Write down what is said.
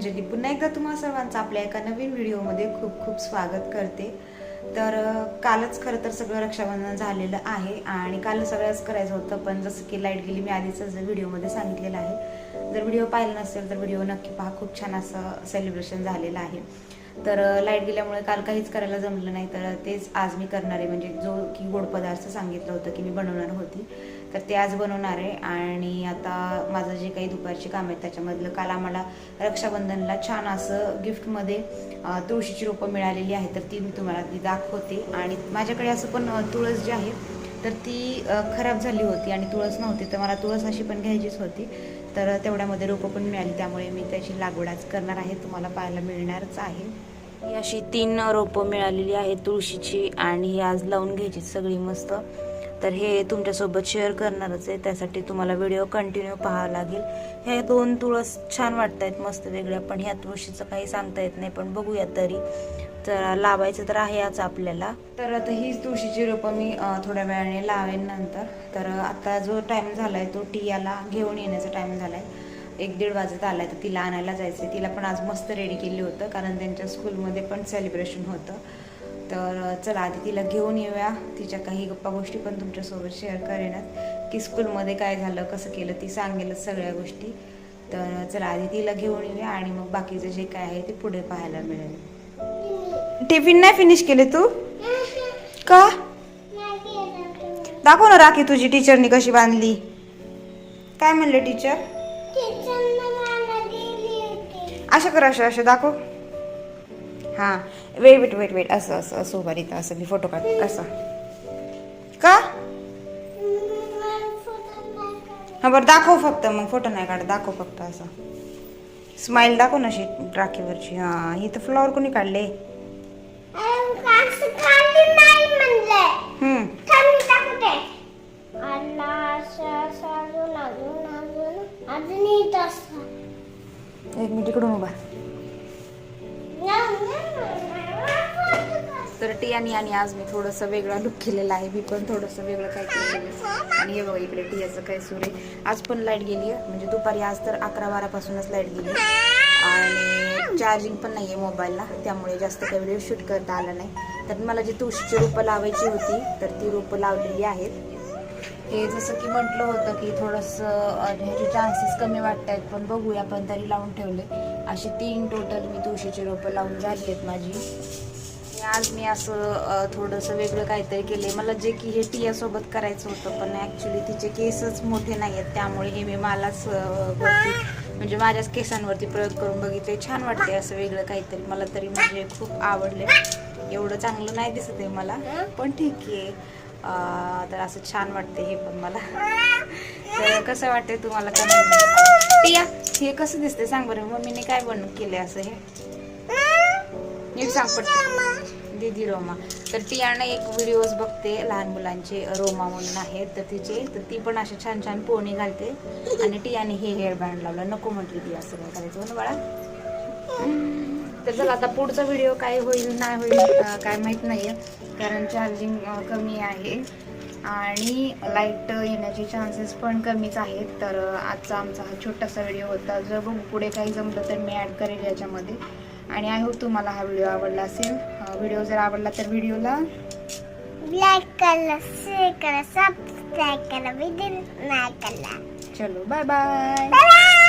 म्हणजे अंजली पुन्हा एकदा तुम्हा सर्वांचं आपल्या एका नवीन व्हिडिओमध्ये खूप खूप स्वागत करते. तर कालच खरं तर सगळं रक्षाबंधन झालेलं आहे आणि काल सगळंच करायचं होतं पण जसं की लाइट गेली मी आधीच व्हिडिओमध्ये सांगितलेलं आहे. जर व्हिडिओ पाहिला नसेल तर व्हिडिओ नक्की पहा. खूप छान असं सेलिब्रेशन झालेलं आहे. तर लाइट गेल्यामुळे काल काहीच करायला जमलं नाही तर तेच आज मी करणार आहे. म्हणजे जो की गोड पदार्थ सांगितलं होतं की मी बनवणार होती. तर ते आज बनवणार आहे. आणि आता माझं जे काही दुपारची काम आहेत त्याच्यामधलं काल आम्हाला रक्षाबंधनला छान असं गिफ्टमध्ये तुळशीची रोपं मिळालेली आहे तर ती मी तुम्हाला ती दाखवते. आणि माझ्याकडे असं पण तुळस जी आहे तर ती खराब झाली होती आणि तुळस नव्हती तर मला तुळस अशी पण घ्यायचीच होती. तर तेवढ्यामध्ये रोपं पण मिळाली त्यामुळे मी त्याची लागवड आज करणार आहे तुम्हाला पाहायला मिळणारच आहे. ही अशी तीन रोपं मिळालेली आहेत तुळशीची आणि ही आज लावून घ्यायची सगळी मस्त. तर हे तुमच्यासोबत शेअर करणारच आहे. त्यासाठी तुम्हाला व्हिडिओ कंटिन्यू पाहावा लागेल. हे दोन तुळस छान वाटत आहेत मस्त वेगळ्या. पण ह्या तुळशीचं काही सांगता येत नाही पण बघूया तरी. तर लावायचं तर आहे आज आपल्याला. तर आता हीच तुळशीची रोपं मी थोड्या वेळाने लावेन नंतर. तर आता जो टाइम झालाय तो टियाला घेऊन येण्याचा टाइम झालाय. एक दीड वाजत आलाय तर तिला आणायला जायचं तिला पण आज मस्त रेडी केली होतं कारण त्यांच्या स्कूलमध्ये पण सेलिब्रेशन होतं. तर चला आधी तिला घेऊन येऊया. तिच्या काही गप्पा गोष्टी पण तुमच्यासोबत शेअर करेनच. की स्कूलमध्ये काय झालं कसं केलं ती सांगेलच सगळ्या गोष्टी. तर चला आधी तिला घेऊन येऊया आणि मग बाकीचं जे काय आहे ते पुढे पाहायला मिळेल. टिफिन नाही फिनिश केले तू? का? दाखव ना राखी तुझी टीचरनी कशी बांधली. काय म्हणले टीचर अशा कर अशा अशा दाखव. हां. वेट वेट वेट वेट असं असं असं उभा इथं असं मी फोटो काढ असं. का? हा बरं दाखव फक्त. मग फोटो नाही काढ दाखव फक्त असं. स्माईल दाखव ना अशी राखीवरची. हां ही तर फ्लॉवर कोणी काढले? एक मिनिट इकडून उभा. तर टियानी आणि आज मी थोडंसं वेगळा लुक केलेला आहे. मी पण थोडंसं वेगळं काय केलेलं आणि हे बघा इकडे टियाचं काय सूर आहे. आज पण लाइट गेली आहे. म्हणजे दुपारी आज तर अकरा बारापासूनच लाइट गेली आणि चार्जिंग पण नाही आहे मोबाईलला त्यामुळे जास्त काही व्हिडिओ शूट करता आला नाही. तर मला जी तुळशीची रोपं लावायची होती तर ती रोपं लावलेली आहेत. हे जसं की म्हटलं होतं की थोडंसं ह्याचे चान्सेस कमी वाटत आहेत पण बघूया. पण तरी लावून ठेवले. अशी तीन टोटल मी तुळशीची रोपं लावून झाली आहेत माझी. आणि आज मी असं थोडंसं वेगळं काहीतरी केले मला जे की हे टियासोबत करायचं होतं पण ॲक्च्युली तिचे केसच मोठे नाही आहेत त्यामुळे हे मी मलाच म्हणजे माझ्याच केसांवरती प्रयोग करून बघितले छान वाटते असं वेगळं काहीतरी. मला तरी म्हणजे खूप आवडले एवढं चांगलं नाही दिसत आहे मला पण ठीक आहे. तर असं छान वाटते हे पण मला. तर कसं वाटते तुम्हाला comment टिया हे कसं दिसते सांग बरं. मम्मीने काय बन केले असं हे? नीट सांग पडते दीदी रोमा. तर टियानं एक व्हिडिओज बघते लहान मुलांचे रोमा म्हणून आहेत तर तिचे. तर ती पण असे छान छान पोणी घालते. आणि टियाने हे हेअरबँड लावलं. नको म्हटली ती असं काय करायचं म्हणून बाळा. तर चला आता पुढचा व्हिडिओ काय होईल नाही होईल काय माहीत नाही आहे कारण चार्जिंग कमी आहे. आणि लाइट येण्याचे चान्सेस पण कमीच आहेत. तर आजचा आमचा हा छोटासा व्हिडिओ होता. जर बघू पुढे काही जमलं तर मी ॲड करेल याच्यामध्ये. आणि आय होप तुम्हाला हा व्हिडिओ आवडला असेल. व्हिडिओ जर आवडला तर व्हिडिओला लाईक करा शेअर करा सबस्क्राईब करा विदिन नाही करा. चलो बाय बाय बाय